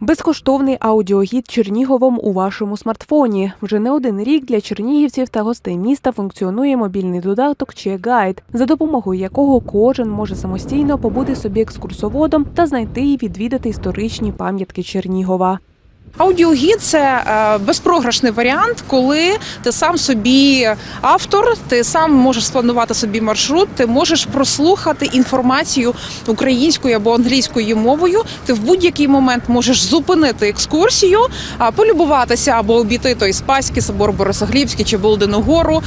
Безкоштовний аудіогід Черніговом у вашому смартфоні. Вже не один рік для чернігівців та гостей міста функціонує мобільний додаток «Чегайд», за допомогою якого кожен може самостійно побути собі екскурсоводом та знайти і відвідати історичні пам'ятки Чернігова. Аудіогід це е, безпрограшний варіант, коли ти сам собі автор, ти сам можеш спланувати собі маршрут, ти можеш прослухати інформацію українською або англійською мовою. Ти в будь-який момент можеш зупинити екскурсію, полюбуватися або обійти той Спаський собор Борисоглібський чи Болдину гору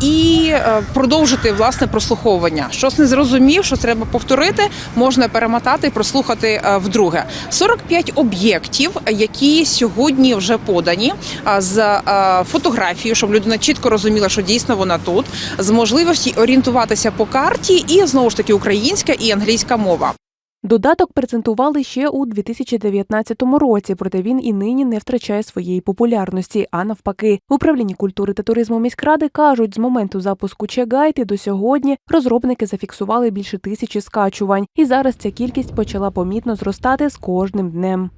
і е, продовжити власне прослуховування. Щось не зрозумів, що треба повторити, можна перемотати і прослухати е, вдруге. 45 об'єктів, які сьогодні вже подані з фотографією, щоб людина чітко розуміла, що дійсно вона тут, з можливості орієнтуватися по карті, і знову ж таки українська і англійська мова. Додаток презентували ще у 2019 році, проте він і нині не втрачає своєї популярності. А навпаки, в управлінні культури та туризму міськради кажуть, з моменту запуску Чегайт і до сьогодні розробники зафіксували більше тисячі скачувань, і зараз ця кількість почала помітно зростати з кожним днем.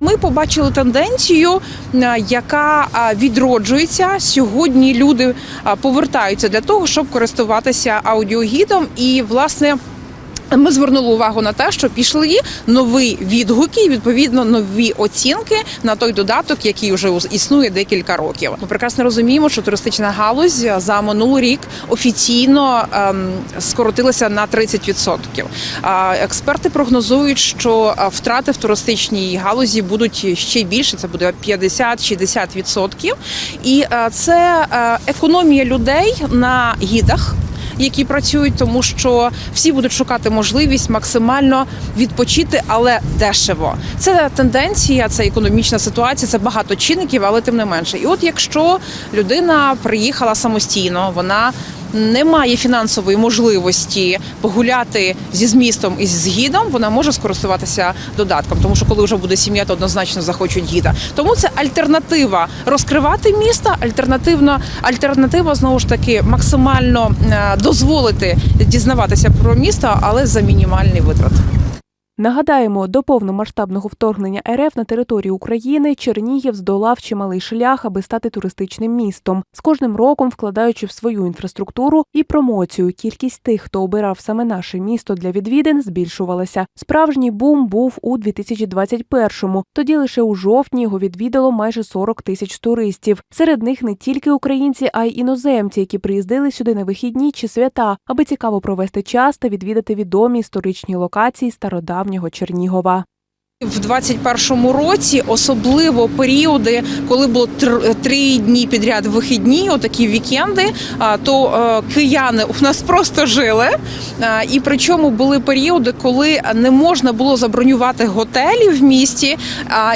Ми побачили тенденцію, е, яка відроджується. Сьогодні люди повертаються для того, щоб користуватися аудіогідом. І власне. Ми звернули увагу на те, що пішли нові відгуки, і, відповідно нові оцінки на той додаток, який вже існує декілька років. Ми прекрасно розуміємо, що туристична галузь за минулий рік офіційно ем, скоротилася на 30%. А експерти прогнозують, що втрати в туристичній галузі будуть ще більше. Це буде 50-60%. І е, це е, економія людей на гідах які працюють, тому що всі будуть шукати можливість максимально відпочити, але дешево. Це тенденція, це економічна ситуація, це багато чинників, але тим не менше. І от якщо людина приїхала самостійно, вона не має фінансової можливості погуляти зі змістом і з гідом, вона може скористуватися додатком, тому що коли вже буде сім'я, то однозначно захочуть гіда. Тому це альтернатива розкривати міста, альтернативна альтернатива знову ж таки максимально е, дозволити дізнаватися про місто, але за мінімальний витрат. Нагадаємо, до повномасштабного вторгнення РФ на територію України Чернігів здолав чималий шлях, аби стати туристичним містом. З кожним роком, вкладаючи в свою інфраструктуру і промоцію, кількість тих, хто обирав саме наше місто для відвідин, збільшувалася. Справжній бум був у 2021-му. Тоді лише у жовтні його відвідало майже 40 тисяч туристів. Серед них не тільки українці, а й іноземці, які приїздили сюди на вихідні чи свята, аби цікаво провести час та відвідати відомі історичні локації стародавнього Чернігова. В 21-му році особливо періоди, коли було тр- три дні підряд вихідні, отакі вікенди, то е, кияни у нас просто жили. А, І причому були періоди, коли не можна було забронювати готелі в місті,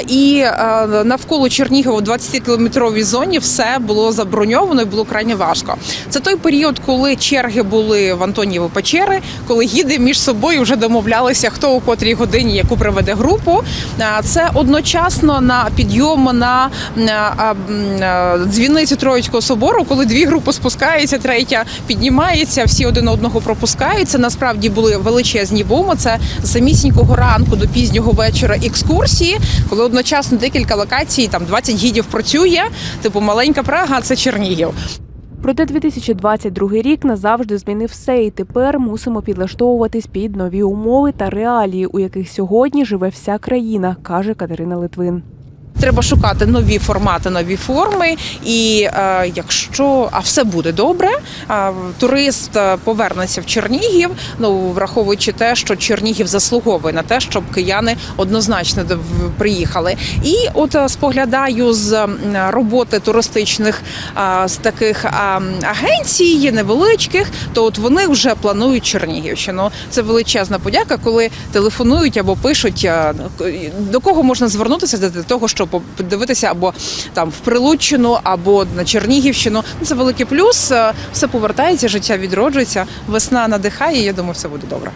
і е, навколо Чернігова в 20-кілометровій зоні все було заброньовано і було крайне важко. Це той період, коли черги були в Антонієво печери, коли гіди між собою вже домовлялися, хто у котрій годині яку приведе групу. А, Це одночасно на підйом на дзвіницю Троїцького собору, коли дві групи спускаються, третя піднімається, всі один одного пропускаються. Насправді були величезні буми. Це з самісінького ранку до пізнього вечора екскурсії, коли одночасно декілька локацій, там 20 гідів працює. Типу маленька Прага, це Чернігів. Проте 2022 рік назавжди змінив все, і тепер мусимо підлаштовуватись під нові умови та реалії, у яких сьогодні живе вся країна, каже Катерина Литвин. Треба шукати нові формати, нові форми. І е, якщо а все буде добре, е, турист е, повернеться в Чернігів. Ну враховуючи те, що Чернігів заслуговує на те, щоб кияни однозначно приїхали. І от е, споглядаю з роботи туристичних е, з таких е, агенцій невеличких, то от вони вже планують Чернігівщину. Це величезна подяка, коли телефонують або пишуть е, до кого можна звернутися для того, щоб подивитися або там в Прилуччину, або на Чернігівщину. Ну, Це великий плюс. Е, Все повертається, життя відроджується, весна надихає. Я думаю, все буде добре.